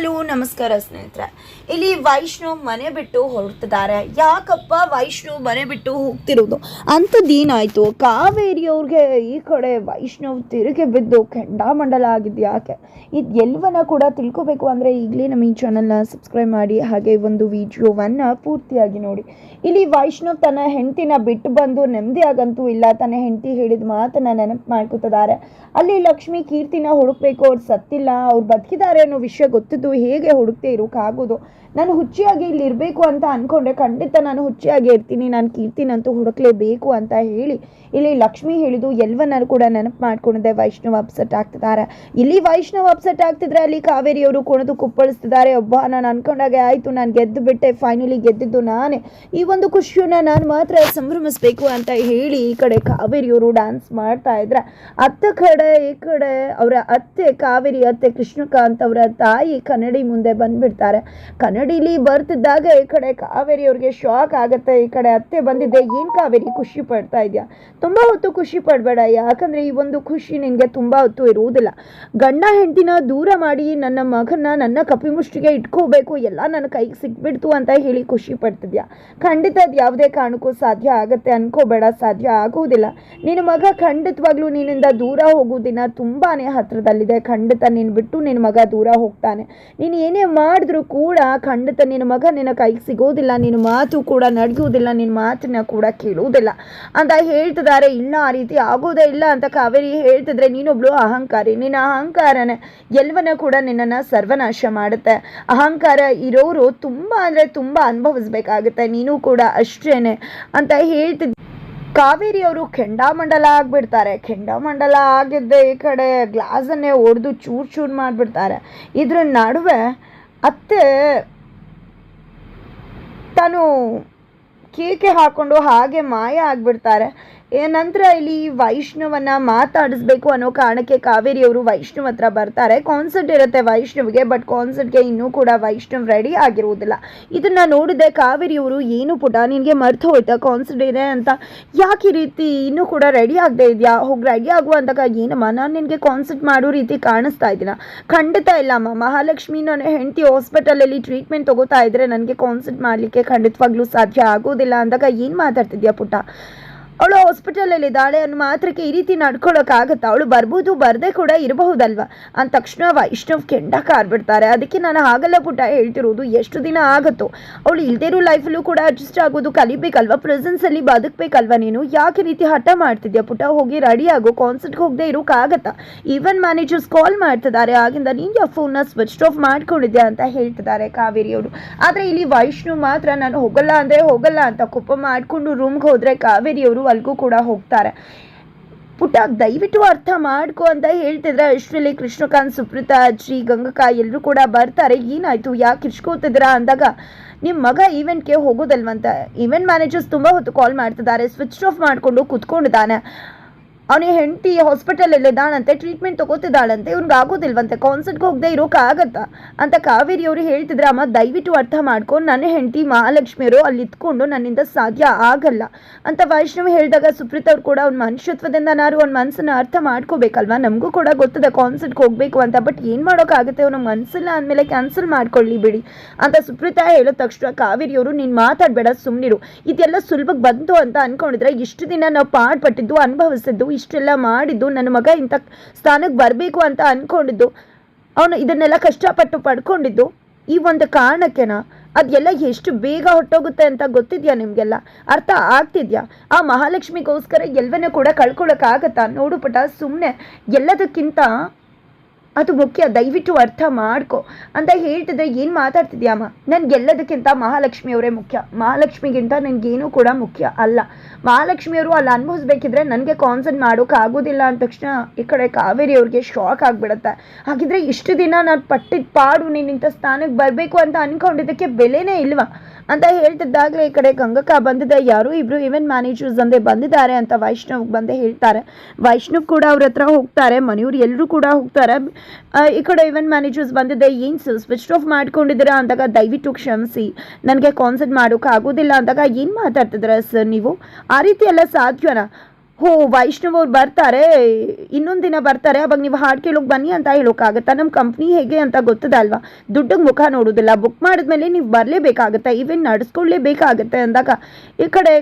Hello, ನಮಸ್ಕಾರ ಸ್ನೇಹಿತರೆ. ಇಲ್ಲಿ ವೈಷ್ಣವ್ ಮನೆ ಬಿಟ್ಟು ಹೊರಡ್ತಿದ್ದಾರೆ. ಯಾಕಪ್ಪ ವೈಷ್ಣವ್ ಮನೆ ಬಿಟ್ಟು ಹೋಗ್ತಿರೋದು? ಅಂಥದ್ದೇನಾಯ್ತು ಕಾವೇರಿ ಅವ್ರಿಗೆ ಈ ಕಡೆ ವೈಷ್ಣವ್ ತಿರುಗಿ ಬಿದ್ದು ಕೆಂಡಾಮಂಡಲ ಆಗಿದ್ದು ಯಾಕೆ? ಇದು ಕೂಡ ತಿಳ್ಕೊಬೇಕು ಅಂದರೆ ಈಗಲೇ ನಮ್ಮ ಈ ಚಾನಲ್ನ ಸಬ್ಸ್ಕ್ರೈಬ್ ಮಾಡಿ, ಹಾಗೆ ಒಂದು ವಿಡಿಯೋವನ್ನು ಪೂರ್ತಿಯಾಗಿ ನೋಡಿ. ಇಲ್ಲಿ ವೈಷ್ಣವ್ ತನ್ನ ಹೆಂಡತಿನ ಬಿಟ್ಟು ಬಂದು ನೆಮ್ಮದಿ ಆಗಂತೂ ಇಲ್ಲ. ತನ್ನ ಹೆಂಡತಿ ಹೇಳಿದ ಮಾತನ್ನ ನೆನಪು ಮಾಡ್ಕೊತಿದ್ದಾರೆ. ಅಲ್ಲಿ ಲಕ್ಷ್ಮಿ ಕೀರ್ತಿನ ಹುಡುಕ್ಬೇಕು, ಅವ್ರು ಸತ್ತಿಲ್ಲ, ಅವ್ರು ಬದುಕಿದ್ದಾರೆ ಅನ್ನೋ ವಿಷಯ ಗೊತ್ತಿದ್ದು ಹೇಗೆ ಹುಡುಕ್ತೆ ಇರೋಕ್ಕಾಗೋದು ನಾನು ಹುಚ್ಚಿಯಾಗಿ ಇಲ್ಲಿ ಇರಬೇಕು ಅಂತ ಅಂದ್ಕೊಂಡ್ರೆ ಖಂಡಿತ ನಾನು ಹುಚ್ಚಿಯಾಗಿ ಇರ್ತೀನಿ, ನಾನು ಕೀರ್ತಿನಂತೂ ಹುಡುಕ್ಲೇಬೇಕು ಅಂತ ಹೇಳಿ. ಇಲ್ಲಿ ಲಕ್ಷ್ಮಿ ಹೇಳಿದು ಎಲ್ಲವನ್ನೂ ಕೂಡ ನೆನಪು ಮಾಡ್ಕೊಂಡಿದೆ ವೈಷ್ಣವ್ ಅಪ್ಸೆಟ್ ಆಗ್ತಿದ್ದಾರೆ. ಇಲ್ಲಿ ವೈಷ್ಣವ್ ಅಪ್ಸೆಟ್ ಆಗ್ತಿದ್ರೆ ಅಲ್ಲಿ ಕಾವೇರಿಯವರು ಕುಣಿದು ಕುಪ್ಪಳಿಸ್ತಿದ್ದಾರೆ. ಒಬ್ಬ ನಾನು ಅನ್ಕೊಂಡಾಗೆ ಆಯಿತು, ನಾನು ಗೆದ್ದು ಬಿಟ್ಟೆ ಫೈನಲಿ ಗೆದ್ದಿದ್ದು ನಾನೇ. ಈ ಒಂದು ಖುಷಿಯನ್ನ ನಾನು ಮಾತ್ರ ಸಂಭ್ರಮಿಸಬೇಕು ಅಂತ ಹೇಳಿ ಈ ಕಡೆ ಕಾವೇರಿಯವರು ಡ್ಯಾನ್ಸ್ ಮಾಡ್ತಾ ಇದ್ರೆ. ಅತ್ತ ಕಡೆ, ಈ ಕಡೆ, ಅವರ ಅತ್ತೆ ಕಾವೇರಿ, ಅತ್ತೆ ಕೃಷ್ಣಕಾಂತ್ ಅವರ ತಾಯಿ ಕನ್ನಡಿ ಮುಂದೆ ಬಂದ್ಬಿಡ್ತಾರೆ. ಕನ್ನಡಿಲಿ ಬರ್ತಿದ್ದಾಗ ಈ ಕಡೆ ಕಾವೇರಿ ಅವ್ರಿಗೆ ಶಾಕ್ ಆಗುತ್ತೆ. ಈ ಕಡೆ ಅತ್ತೆ ಬಂದಿದ್ದೆ ಏನು ಕಾವೇರಿ? ಖುಷಿ ಪಡ್ತಾ ಇದೆಯಾ? ತುಂಬ ಹೊತ್ತು ಖುಷಿ ಪಡಬೇಡ ಯಾಕಂದರೆ ಈ ಒಂದು ಖುಷಿ ನಿನಗೆ ತುಂಬ ಹೊತ್ತು ಇರುವುದಿಲ್ಲ. ಗಂಡ ಹೆಂಡತಿನ ದೂರ ಮಾಡಿ ನನ್ನ ಮಗನ ನನ್ನ ಕಪಿಮುಷ್ಟಿಗೆ ಇಟ್ಕೋಬೇಕು. ಎಲ್ಲ ನನ್ನ ಕೈಗೆ ಸಿಕ್ಬಿಡ್ತು ಅಂತ ಹೇಳಿ ಖುಷಿ ಪಡ್ತಿದ್ಯಾ? ಖಂಡಿತ ಅದು ಯಾವುದೇ ಕಾರಣಕ್ಕೂ ಸಾಧ್ಯ ಆಗತ್ತೆ. ಅನ್ಕೋಬೇಡ. ಸಾಧ್ಯ ಆಗುವುದಿಲ್ಲ. ನಿನ್ನ ಮಗ ಖಂಡಿತವಾಗ್ಲೂ ನಿನ್ನಿಂದ ದೂರ ಹೋಗೋ ದಿನ ತುಂಬಾ ಹತ್ರದಲ್ಲಿದೆ. ಖಂಡಿತ ನೀನು ಬಿಟ್ಟು ನಿನ್ನ ಮಗ ದೂರ ಹೋಗ್ತಾನೆ. ನೀನು ಏನೇ ಮಾಡಿದ್ರೂ ಕೂಡ ಖಂಡಿತ ನಿನ್ನ ಮಗ ನಿನ್ನ ಕೈಗೆ ಸಿಗೋದಿಲ್ಲ, ನಿನ್ನ ಮಾತು ಕೂಡ ನಡೆಯುವುದಿಲ್ಲ, ನಿನ್ನ ಮಾತನ್ನ ಕೂಡ ಕೇಳುವುದಿಲ್ಲ. ಅಂತ ಹೇಳ್ತಿದ್ದಾರೆ ಇಲ್ಲ ಆ ರೀತಿ ಆಗೋದೇ ಇಲ್ಲ ಅಂತ ಕಾವೇರಿ ಹೇಳ್ತಿದ್ರೆ ನೀನೊಬ್ಳು ಅಹಂಕಾರಿ. ನಿನ್ನ ಅಹಂಕಾರನೇ ಎಲ್ವನ ಕೂಡ ನಿನ್ನನ್ನು ಸರ್ವನಾಶ ಮಾಡುತ್ತೆ. ಅಹಂಕಾರ ಇರೋರು ತುಂಬ ಅಂದರೆ ತುಂಬ ಅನುಭವಿಸ್ಬೇಕಾಗುತ್ತೆ. ನೀನು ಕೂಡ ಅಷ್ಟೇನೆ ಅಂತ ಹೇಳ್ತಿದ್ದ ಕಾವೇರಿ ಅವರು ಕೆಂಡಾಮಂಡಲ ಆಗಿಬಿಡ್ತಾರೆ. ಕೆಂಡಾಮಂಡಲ ಆಗಿದ್ದೆ ಈ ಕಡೆ ಗ್ಲಾಸನ್ನೇ ಒಡೆದು ಚೂರು ಚೂರು ಮಾಡಿಬಿಡ್ತಾರೆ. ಇದ್ರ ನಡುವೆ ಅತ್ತೆ ತಾನು ಕೇಕೆ ಹಾಕೊಂಡು ಹಾಗೆ ಮಾಯ ಆಗಿಬಿಡ್ತಾರೆ. ನಂತರ ಇಲ್ಲಿ ವೈಷ್ಣವನ ಮಾತಾಡಿಸ್ಬೇಕು ಅನ್ನೋ ಕಾರಣಕ್ಕೆ ಕಾವೇರಿ ಅವರು ವೈಷ್ಣವ್ ಹತ್ರ ಬರ್ತಾರೆ. ಕಾನ್ಸರ್ಟ್ ಇರುತ್ತೆ ವೈಷ್ಣವ್ಗೆ ಬಟ್ ಕಾನ್ಸರ್ಟ್ಗೆ ಇನ್ನೂ ಕೂಡ ವೈಷ್ಣವ್ ರೆಡಿ ಆಗಿರುವುದಿಲ್ಲ. ಇದನ್ನ ನೋಡಿದೆ ಕಾವೇರಿ ಅವರು, ಏನು ಪುಟ, ನಿನಗೆ ಮರ್ತು ಹೋಯ್ತಾ? ಕಾನ್ಸರ್ಟ್ ಇದೆ ಅಂತ. ಯಾಕೆ ಈ ರೀತಿ ಇನ್ನೂ ಕೂಡ ರೆಡಿ ಆಗದೆ ಇದೆಯಾ? ಹೋಗಿ ರೆಡಿ ಆಗುವ ಅಂದಾಗ, ಏನಮ್ಮ, ನಾನು ನಿನಗೆ ಕಾನ್ಸರ್ಟ್ ಮಾಡೋ ರೀತಿ ಕಾಣಿಸ್ತಾ ಇದ್ದೀನ? ಖಂಡಿತ ಇಲ್ಲಮ್ಮ. ಮಹಾಲಕ್ಷ್ಮಿ ನನ್ನ ಹೆಂಡತಿ ಹಾಸ್ಪಿಟಲಲ್ಲಿ ಟ್ರೀಟ್ಮೆಂಟ್ ತಗೋತಾ ಇದ್ರೆ ನನಗೆ ಕಾನ್ಸರ್ಟ್ ಮಾಡಲಿಕ್ಕೆ ಖಂಡಿತವಾಗ್ಲೂ ಸಾಧ್ಯ ಆಗೋದಿಲ್ಲ ಅಂದಾಗ, ಏನು ಮಾತಾಡ್ತಿದ್ಯಾ ಪುಟ್ಟ ಅವಳು ಹಾಸ್ಪಿಟಲಲ್ಲಿ ಇದ್ದಾಳೆ ಅನ್ನೋ ಮಾತ್ರಕ್ಕೆ ಈ ರೀತಿ ನಡ್ಕೊಳ್ಳೋಕ್ಕಾಗತ್ತಾ ಅವಳು ಬರ್ಬೋದು, ಬರ್ದೆ ಕೂಡ ಇರಬಹುದಲ್ವಾ? ಅಂದ ತಕ್ಷಣ ವೈಷ್ಣವ್ ಕೆಂಡ ಕಾರ್ಬಿಡ್ತಾರೆ ಅದಕ್ಕೆ ನಾನು ಆಗಲ್ಲ ಪುಟ್ಟ, ಹೇಳ್ತಿರೋದು ಎಷ್ಟು ದಿನ ಆಗುತ್ತೋ? ಅವಳು ಇಲ್ದೇ ಇರೋ ಲೈಫಲ್ಲೂ ಕೂಡ ಅಡ್ಜಸ್ಟ್ ಆಗೋದು ಕಲಿಬೇಕಲ್ವಾ? ಪ್ರೆಸೆನ್ಸಲ್ಲಿ ಬದುಕಬೇಕಲ್ವಾ ನೀನು? ಯಾಕೆ ರೀತಿ ಹಠ ಮಾಡ್ತಿದ್ಯಾ ಪುಟ್ಟ? ಹೋಗಿ ರೆಡಿ ಆಗೋ ಕಾನ್ಸರ್ಟ್ಗೆ ಹೋಗದೆ ಇರೋಕ್ಕಾಗತ್ತಾ ಈವನ್ ಮ್ಯಾನೇಜರ್ಸ್ ಕಾಲ್ ಮಾಡ್ತಿದ್ದಾರೆ ಆಗಿಂದ ನೀನು ಯಾವ ಫೋನ್ನ ಸ್ವಿಚ್ ಆಫ್ ಮಾಡ್ಕೊಂಡಿದ್ಯಾ ಅಂತ ಹೇಳ್ತಿದ್ದಾರೆ ಕಾವೇರಿಯವರು ಆದರೆ ಇಲ್ಲಿ ವೈಷ್ಣು ಮಾತ್ರ, ನಾನು ಹೋಗಲ್ಲ ಅಂದರೆ ಹೋಗಲ್ಲ ಅಂತ ಕೋಪ ಮಾಡಿಕೊಂಡು ರೂಮ್ಗೆ ಹೋದರೆ ಕಾವೇರಿಯವರು ಅಲ್ಲಿಗೂ ಕೂಡ ಹೋಗ್ತಾರೆ. ಪುಟ್ಟ ದಯವಿಟ್ಟು ಅರ್ಥ ಮಾಡ್ಕೊ ಅಂತ ಹೇಳ್ತಿದ್ರೆ ಅಷ್ಟರಲ್ಲಿ ಕೃಷ್ಣಕಾಂತ್, ಸುಪ್ರೀತಾ ಅಜ್ಜಿ ಗಂಗಕ್ಕ ಎಲ್ಲರೂ ಕೂಡ ಬರ್ತಾರೆ. ಏನಾಯ್ತು? ಯಾಕೆ ಇರ್ಸ್ಕೋತಿದ್ದೀರಾ ಅಂದಾಗ ನಿಮ್ಮ ಮಗ ಈವೆಂಟ್ಗೆ ಹೋಗೋದಲ್ವಂತ. ಈವೆಂಟ್ ಮ್ಯಾನೇಜರ್ಸ್ ತುಂಬ ಹೊತ್ತು ಕಾಲ್ ಮಾಡ್ತಿದ್ದಾರೆ. ಸ್ವಿಚ್ ಆಫ್ ಮಾಡಿಕೊಂಡು ಕುತ್ಕೊಂಡಿದ್ದಾನೆ. ಅವನಿಗೆ ಹೆಂಡತಿ ಹಾಸ್ಪಿಟಲಲ್ಲಿ ಇದ್ದಾಳಂತೆ ಟ್ರೀಟ್ಮೆಂಟ್ ತಗೋತಿದ್ದಾಳಂತೆ, ಇವ್ನಿಗೆ ಆಗೋದಿಲ್ವಂತೆ ಕಾನ್ಸರ್ಟ್ಗೆ ಹೋಗದೆ ಇರೋಕ್ಕಾಗತ್ತಾ ಅಂತ ಕಾವೇರಿ ಅವರು ಹೇಳ್ತಿದ್ರೆ, ಅಮ್ಮ, ದಯವಿಟ್ಟು ಅರ್ಥ ಮಾಡ್ಕೊಂಡು ನನ್ನ ಹೆಂಡತಿ ಮಹಾಲಕ್ಷ್ಮಿಯವರು ಅಲ್ಲಿ ಇದ್ಕೊಂಡು ನನ್ನಿಂದ ಸಾಧ್ಯ ಆಗಲ್ಲ. ಅಂತ ವೈಷ್ಣವ್ ಹೇಳಿದಾಗ ಸುಪ್ರೀತ್ ಅವ್ರು ಕೂಡ ಅವ್ನ ಮನುಷ್ಯತ್ವದಿಂದ ನಾನು ಅವ್ನ ಮನಸ್ಸನ್ನು ಅರ್ಥ ಮಾಡ್ಕೋಬೇಕಲ್ವಾ? ನಮಗೂ ಕೂಡ ಗೊತ್ತದೆ ಕಾನ್ಸರ್ಟ್ಗೆ ಹೋಗಬೇಕು ಅಂತ ಬಟ್ ಏನು ಮಾಡೋಕ್ಕಾಗುತ್ತೆ ಅವ್ನ ಮನಸ್ಸಿಲ್ಲ ಅಂದಮೇಲೆ ಕ್ಯಾನ್ಸಲ್ ಮಾಡ್ಕೊಳ್ಳಿ ಬಿಡಿ ಅಂತ ಸುಪ್ರೀತಾ ಹೇಳಿದ ತಕ್ಷಣ ಕಾವೇರಿಯವರು ನೀನು ಮಾತಾಡಬೇಡ ಸುಮ್ಮನಿರು ಇದೆಲ್ಲ ಸುಲಭಕ್ಕೆ ಬಂತು ಅಂತ ಅನ್ಕೊಂಡಿದ್ರೆ, ಇಷ್ಟು ದಿನ ನಾವು ಪಾಡ್ಪಟ್ಟಿದ್ದು, ಅನುಭವಿಸಿದ್ದು ಇಷ್ಟೆಲ್ಲ ಮಾಡಿದ್ದು ನನ್ನ ಮಗ ಇಂಥ ಸ್ಥಾನಕ್ಕೆ ಬರಬೇಕು ಅಂತ ಅಂದ್ಕೊಂಡಿದ್ದು ಅವನು ಇದನ್ನೆಲ್ಲ ಕಷ್ಟಪಟ್ಟು ಪಡ್ಕೊಂಡಿದ್ದು. ಈ ಒಂದು ಕಾರಣಕ್ಕೆನಾ? ಅದೆಲ್ಲ ಎಷ್ಟು ಬೇಗ ಹೊಟ್ಟೋಗುತ್ತೆ ಅಂತ ಗೊತ್ತಿದ್ಯಾ ನಿಮಗೆಲ್ಲ? ಅರ್ಥ ಆಗ್ತಿದ್ಯಾ? ಆ ಮಹಾಲಕ್ಷ್ಮಿಗೋಸ್ಕರ ಎಲ್ಲವನ್ನೂ ಕೂಡ ಕಳ್ಕೊಳ್ಳೋಕ್ಕಾಗತ್ತಾ ನೋಡು ಪುಟ ಸುಮ್ಮನೆ ಎಲ್ಲದಕ್ಕಿಂತ ಅದು ಮುಖ್ಯ, ದಯವಿಟ್ಟು ಅರ್ಥ ಮಾಡ್ಕೊ. ಅಂತ ಹೇಳ್ತಿದ್ರೆ ಏನು ಮಾತಾಡ್ತಿದ್ಯಾಮ್ಮ ನನಗೆಲ್ಲದಕ್ಕಿಂತ ಮಹಾಲಕ್ಷ್ಮಿಯವರೇ ಮುಖ್ಯ. ಮಹಾಲಕ್ಷ್ಮಿಗಿಂತ ನನಗೇನೂ ಕೂಡ ಮುಖ್ಯ ಅಲ್ಲ. ಮಹಾಲಕ್ಷ್ಮಿಯವರು ಅಲ್ಲಿ ಅನುಭವಿಸ್ಬೇಕಿದ್ರೆ ನನಗೆ ಕಾನ್ಸನ್ ಮಾಡೋಕ್ಕಾಗೋದಿಲ್ಲ ಅಂದ ತಕ್ಷಣ ಈ ಕಡೆ ಕಾವೇರಿ ಅವ್ರಿಗೆ ಶಾಕ್ ಆಗಿಬಿಡುತ್ತೆ. ಹಾಗಿದ್ರೆ ಇಷ್ಟು ದಿನ ನಾನು ಪಟ್ಟಿದ ಪಾಡು ನೀನು ಇಂಥ ಸ್ಥಾನಕ್ಕೆ ಬರಬೇಕು ಅಂತ ಅಂದ್ಕೊಂಡಿದ್ದಕ್ಕೆ ಬೆಲೆನೇ ಇಲ್ವಾ? ಅಂತ ಹೇಳ್ತಿದ್ದಾಗಲೇ ಈ ಕಡೆ ಗಂಗಕ್ಕ ಬಂದಿದೆ. ಯಾರು ಇಬ್ರು ಇವೆಂಟ್ ಮ್ಯಾನೇಜರ್ಸ್ ಅಂದೇ ಬಂದಿದ್ದಾರೆ ಅಂತ ವೈಷ್ಣವ್ ಬಂದೇ ಹೇಳ್ತಾರೆ. ವೈಷ್ಣವ್ ಕೂಡ ಅವ್ರ ಹತ್ರ ಹೋಗ್ತಾರೆ, ಮನೆಯವ್ರು ಎಲ್ಲರೂ ಕೂಡ ಹೋಗ್ತಾರೆ. ಈ ಕಡೆ ಇವೆಂಟ್ ಮ್ಯಾನೇಜರ್ಸ್ ಬಂದಿದೆ. ಏನು ಸ್ವಿಚ್ ಆಫ್ ಮಾಡ್ಕೊಂಡಿದ್ದೀರಾ ಅಂದಾಗ ದಯವಿಟ್ಟು ಕ್ಷಮಿಸಿ. ನನಗೆ ಕಾನ್ಸರ್ಟ್ ಮಾಡೋಕೆ ಆಗೋದಿಲ್ಲ ಅಂದಾಗ ಏನು ಮಾತಾಡ್ತಿದ್ದೀರಾ ಸರ್ ನೀವು? ಆ ರೀತಿ ಎಲ್ಲ ಸಾಧ್ಯನಾ? ಹೋ, ವೈಷ್ಣವ್ ಅವ್ರು ಬರ್ತಾರೆ. ಇನ್ನೊಂದು ದಿನ ಬರ್ತಾರೆ. ಅವಾಗ ನೀವು ಹಾಡು ಕೇಳೋಕೆ ಬನ್ನಿ ಅಂತ ಹೇಳೋಕ್ಕಾಗತ್ತಾ? ನಮ್ಮ ಕಂಪ್ನಿ ಹೇಗೆ ಅಂತ ಗೊತ್ತದಲ್ವಾ? ದುಡ್ಡಿಗೆ ಮುಖ ನೋಡೋದಿಲ್ಲ. ಬುಕ್ ಮಾಡಿದ್ಮೇಲೆ ನೀವು ಬರಲೇಬೇಕಾಗತ್ತೆ? ಈವೆಂಟ್ ನಡೆಸ್ಕೊಳ್ಳೇಬೇಕಾಗತ್ತೆ ಅಂದಾಗ ಈ ಕಡೆ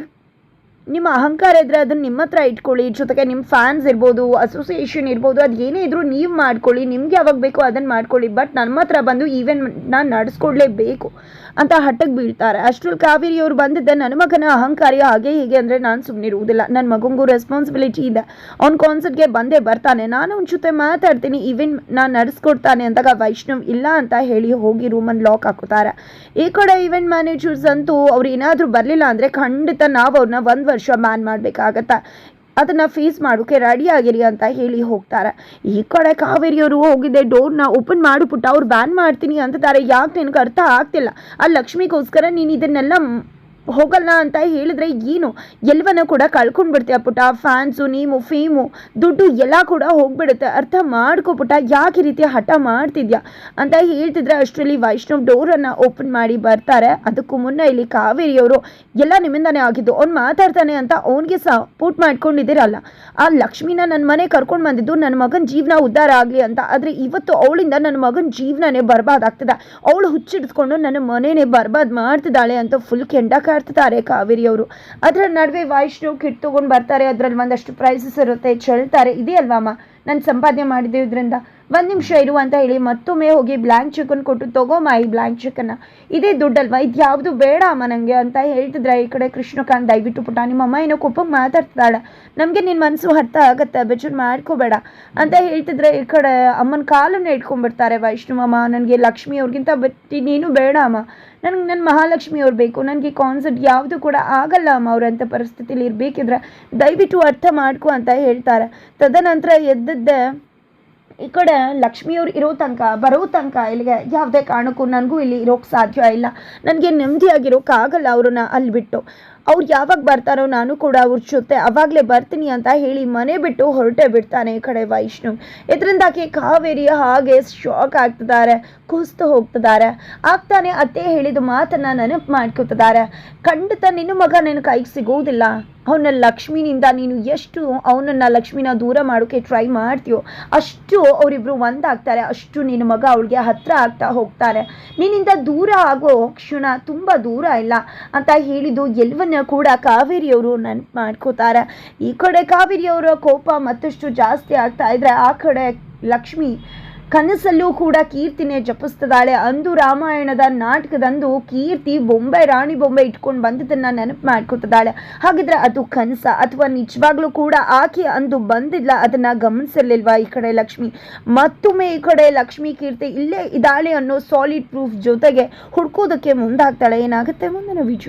ನಿಮ್ಮ ಅಹಂಕಾರ ಇದ್ದರೆ ಅದನ್ನು ನಿಮ್ಮ ಹತ್ರ ಇಟ್ಕೊಳ್ಳಿ. ಜೊತೆಗೆ ನಿಮ್ಮ ಫ್ಯಾನ್ಸ್ ಇರ್ಬೋದು ಅಸೋಸಿಯೇಷನ್ ಇರ್ಬೋದು, ಅದು ಏನೇ ಇದ್ದರೂ ನೀವು ಮಾಡ್ಕೊಳ್ಳಿ. ನಿಮ್ಗೆ ಯಾವಾಗ ಬೇಕೋ ಅದನ್ನು ಮಾಡ್ಕೊಳ್ಳಿ. ಬಟ್ ನಮ್ಮ ಹತ್ರ ಬಂದು ಈವೆಂಟ್ನ ನಡೆಸ್ಕೊಡ್ಲೇಬೇಕು ಅಂತ ಹಠಕ್ಕೆ ಬೀಳ್ತಾರೆ. ಅಷ್ಟ್ರಲ್ಲಿ ಕಾವೇರಿ ಅವರು ಬಂದಿದ್ದೆ ನನ್ನ ಮಗನ ಅಹಂಕಾರಿ ಹಾಗೆ ಹೀಗೆ ಅಂದರೆ ನಾನು ಸುಮ್ಮನೆ ಇರುವುದಿಲ್ಲ. ನನ್ನ ಮಗಂಗೂ ರೆಸ್ಪಾನ್ಸಿಬಿಲಿಟಿ ಇದೆ. ಅವ್ನ ಕಾನ್ಸರ್ಟ್ಗೆ ಬಂದೇ ಬರ್ತಾನೆ. ನಾನು ಅವ್ನ ಜೊತೆ ಮಾತಾಡ್ತೀನಿ. ಈವೆನ್ ನಾನು ನಡೆಸ್ಕೊಡ್ತಾನೆ ಅಂದಾಗ ವೈಷ್ಣವ್ ಇಲ್ಲ ಅಂತ ಹೇಳಿ ಹೋಗಿ ರೂಮನ್ನು ಲಾಕ್ ಹಾಕೋತಾರೆ ಈ ಕಡೆ ಈವೆಂಟ್ ಮ್ಯಾನೇಜರ್ಸ್ ಅಂತೂ ಅವ್ರು ಏನಾದರೂ ಬರಲಿಲ್ಲ ಅಂದರೆ ಖಂಡಿತ ನಾವು ಅವ್ರನ್ನ ಒಂದು ವರ್ಷ ಬ್ಯಾನ್ ಮಾಡಬೇಕಾಗತ್ತೆ. ಅದನ್ನು ಫೇಸ್ ರೆಡಿ ಆಗಿರಿ ಅಂತ ಹೇಳಿ ಹೋಗ್ತಾರೆ. ಈ ಕಡೆ ಕಾವೇರಿಯವರು ಹೋಗಿದ್ದೆ ಡೋರ್ನ ಓಪನ್ ಮಾಡಿಬಿಟ್ಟು ಅವ್ರು ಬ್ಯಾನ್ ಮಾಡ್ತೀನಿ ಅಂತಾರೆ ಯಾಕೆ ನಿನಗೆ ಅರ್ಥ ಆಗ್ತಿಲ್ಲ? ಆ ಲಕ್ಷ್ಮಿಗೋಸ್ಕರ ನೀನು ಇದನ್ನೆಲ್ಲ ಹೋಗಲ್ಲ ಅಂತ ಹೇಳಿದ್ರೆ ಏನು? ಎಲ್ಲವನ್ನ ಕೂಡ ಕಳ್ಕೊಂಡು ಬಿಡ್ತೀಯ ಪುಟ. ಫ್ಯಾನ್ಸು ನೀಮು ಫೇಮು ದುಡ್ಡು ಎಲ್ಲ ಕೂಡ ಹೋಗ್ಬಿಡುತ್ತೆ. ಅರ್ಥ ಮಾಡ್ಕೊ ಪುಟ. ಯಾಕೆ ರೀತಿ ಹಠ ಮಾಡ್ತಿದ್ಯಾ? ಅಂತ ಹೇಳ್ತಿದ್ರೆ ಅಷ್ಟರಲ್ಲಿ ವೈಷ್ಣವ್ ಡೋರನ್ನು ಓಪನ್ ಮಾಡಿ ಬರ್ತಾರೆ. ಅದಕ್ಕೂ ಮುನ್ನ ಇಲ್ಲಿ ಕಾವೇರಿಯವರು ಎಲ್ಲ ನಿಮ್ಮಿಂದಾನೇ ಆಗಿದ್ದು. ಅವ್ನು ಮಾತಾಡ್ತಾನೆ ಅಂತ ಅವನಿಗೆ ಸಪೋರ್ಟ್ ಮಾಡ್ಕೊಂಡಿದ್ದೀರಲ್ಲ. ಆ ಲಕ್ಷ್ಮಿನ ನನ್ನ ಮನೆ ಕರ್ಕೊಂಡು ಬಂದಿದ್ದು ನನ್ನ ಮಗನ ಜೀವನ ಉದ್ಧಾರ ಆಗಲಿ ಅಂತ. ಆದರೆ ಇವತ್ತು ಅವಳಿಂದ ನನ್ನ ಮಗನ ಜೀವನನೇ ಬರ್ಬಾದಾಗ್ತದೆ. ಅವಳು ಹುಚ್ಚಿಡ್ಸ್ಕೊಂಡು ನನ್ನ ಮನೆನೇ ಬರ್ಬಾದ್ ಮಾಡ್ತಿದ್ದಾಳೆ ಅಂತ ಫುಲ್ ಕೆಂಡ ಕಾಡ್ತಿದ್ದಾರೆ ಕಾವೇರಿಯವರು ಅದರ ನಡುವೆ ವೈಷ್ಣವ್ ಕಿಟ್ ತೊಗೊಂಡು ಬರ್ತಾರೆ. ಅದರಲ್ಲಿ ಒಂದಷ್ಟು ಪ್ರೈಸಸ್ ಇರುತ್ತೆ. ಚೆಲ್ತಾರೆ ಇದೇ ಅಲ್ವಮ್ಮ ನಾನು ಸಂಪಾದನೆ ಮಾಡಿದೆ ಇದರಿಂದ ಒಂದು ನಿಮಿಷ ಇರು ಅಂತ ಹೇಳಿ ಮತ್ತೊಮ್ಮೆ ಹೋಗಿ ಬ್ಲ್ಯಾಂಕ್ ಚೆಕನ್ನು ಕೊಟ್ಟು ತಗೋಮ್ಮ ಈ ಬ್ಲ್ಯಾಂಕ್ ಚೆಕ್ಕನ್ನು ಇದೇ ದುಡ್ಡಲ್ವಾ? ಇದು ಯಾವುದು ಬೇಡ ಅಮ್ಮ ನನಗೆ ಅಂತ ಹೇಳ್ತಿದ್ರೆ ಈ ಕಡೆ ಕೃಷ್ಣಕಾಂತ್ ದಯವಿಟ್ಟು ಪುಟ, ನಿಮ್ಮ ಅಮ್ಮ ಏನೋ ಕೋಪಕ್ಕೆ ಮಾತಾಡ್ತಾಳೆ ನಮಗೆ ನಿನ್ನ ಮನಸ್ಸು ಅರ್ಥ ಆಗುತ್ತೆ ಬೇಜಾರು ಮಾಡ್ಕೋಬೇಡ ಅಂತ ಹೇಳ್ತಿದ್ರೆ ಈ ಕಡೆ ಅಮ್ಮನ ಕಾಲನ್ನು ಇಟ್ಕೊಂಡ್ಬಿಡ್ತಾರೆ ವೈಷ್ಣವಮ್ಮ ನನಗೆ ಲಕ್ಷ್ಮಿ ಅವ್ರಿಗಿಂತ ಬಟ್ಟಿ ನೀನು ಬೇಡ ಅಮ್ಮ. ನನಗೆ ನನ್ನ ಮಹಾಲಕ್ಷ್ಮಿ ಅವ್ರು ಬೇಕು. ನನಗೆ ಕಾನ್ಸರ್ಟ್ ಯಾವುದು ಕೂಡ ಆಗಲ್ಲ ಅಮ್ಮ ಅವ್ರಂಥ ಪರಿಸ್ಥಿತಿಲಿ ಇರಬೇಕಿದ್ರೆ ದಯವಿಟ್ಟು ಅರ್ಥ ಮಾಡ್ಕೊ ಅಂತ ಹೇಳ್ತಾರೆ. ತದನಂತರ ಎದ್ದದ್ದೇ ಈ ಕಡೆ ಲಕ್ಷ್ಮಿಯವ್ರು ಇರೋ ತನಕ, ಬರೋ ತನಕ ಇಲ್ಲಿಗೆ ಯಾವುದೇ ಕಾರಣಕ್ಕೂ ನನಗೂ ಇಲ್ಲಿ ಇರೋಕ್ಕೆ ಸಾಧ್ಯ ಇಲ್ಲ. ನನಗೆ ನೆಮ್ಮದಿಯಾಗಿರೋಕ್ಕಾಗಲ್ಲ ಅವ್ರನ್ನ ಅಲ್ಲಿ ಬಿಟ್ಟು ಅವ್ರು ಯಾವಾಗ ಬರ್ತಾರೋ ನಾನು ಕೂಡ ಅವ್ರ ಜೊತೆ ಅವಾಗಲೇ ಬರ್ತೀನಿ ಅಂತ ಹೇಳಿ ಮನೆ ಬಿಟ್ಟು ಹೊರಟೆ ಬಿಡ್ತಾನೆ ಕಡೆ ವೈಷ್ಣವ್ ಇದರಿಂದಾಗಿ ಕಾವೇರಿ ಹಾಗೆ ಶಾಕ್ ಆಗ್ತಿದ್ದಾರೆ, ಕುಸ್ತು ಹೋಗ್ತಿದ್ದಾರೆ. ಆಗ್ತಾನೆ ಅತ್ತೆ ಹೇಳಿದ ಮಾತನ್ನ ನೆನಪು ಮಾಡ್ಕೊತಿದ್ದಾರೆ. ಖಂಡಿತ ನಿನ್ನ ಮಗ ನನ್ನ ಕೈಗೆ ಸಿಗೋದಿಲ್ಲ. ಅವನ ಲಕ್ಷ್ಮಿನಿಂದ ನೀನು ಎಷ್ಟು ಅವನನ್ನ ಲಕ್ಷ್ಮಿನ ದೂರ ಮಾಡೋಕ್ಕೆ ಟ್ರೈ ಮಾಡ್ತೀಯೋ ಅಷ್ಟು ಅವರಿಬ್ರು ಒಂದಾಗ್ತಾರೆ, ಅಷ್ಟು ನಿನ್ನ ಮಗ ಅವಳಿಗೆ ಹತ್ರ ಆಗ್ತಾ ಹೋಗ್ತಾರೆ. ನಿನ್ನಿಂದ ದೂರ ಆಗೋ ಕ್ಷಣ ತುಂಬ ದೂರ ಇಲ್ಲ ಅಂತ ಹೇಳಿದ್ದು ಎಲ್ಲವನ್ನ ಕೂಡ ಕಾವೇರಿಯವರು ನೆನ್ಪು ಮಾಡ್ಕೋತಾರೆ. ಈ ಕಡೆ ಕಾವೇರಿಯವರ ಕೋಪ ಮತ್ತಷ್ಟು ಜಾಸ್ತಿ ಆಗ್ತಾ ಇದ್ರೆ ಆ ಕಡೆ ಲಕ್ಷ್ಮಿ ಕನಸಲ್ಲೂ ಕೂಡ ಕೀರ್ತಿನೇ ಜಪಿಸ್ತದಾಳೆ ಅಂದು ರಾಮಾಯಣದ ನಾಟಕದಂದು ಕೀರ್ತಿ ಬೊಂಬೆ, ರಾಣಿ ಬೊಂಬೆ ಇಟ್ಕೊಂಡು ಬಂದಿದ್ದನ್ನ ನೆನಪು ಮಾಡ್ಕೊತಿದ್ದಾಳೆ. ಹಾಗಿದ್ರೆ ಅದು ಕನಸ ಅಥವಾ ನಿಜವಾಗ್ಲೂ ಕೂಡ ಆಕೆ ಅಂದು ಬಂದಿಲ್ಲ ಅದನ್ನ ಗಮನಿಸಲಿಲ್ವಾ ಈ ಕಡೆ ಲಕ್ಷ್ಮಿ? ಮತ್ತೊಮ್ಮೆ ಈ ಕಡೆ ಲಕ್ಷ್ಮಿ ಕೀರ್ತಿ ಇಲ್ಲೇ ಇದ್ದಾಳೆ ಅನ್ನೋ ಸಾಲಿಡ್ ಪ್ರೂಫ್ ಜೊತೆಗೆ ಹುಡ್ಕೋದಕ್ಕೆ ಮುಂದಾಗ್ತಾಳೆ. ಏನಾಗುತ್ತೆ ಮುಂದಿನ ವಿಜು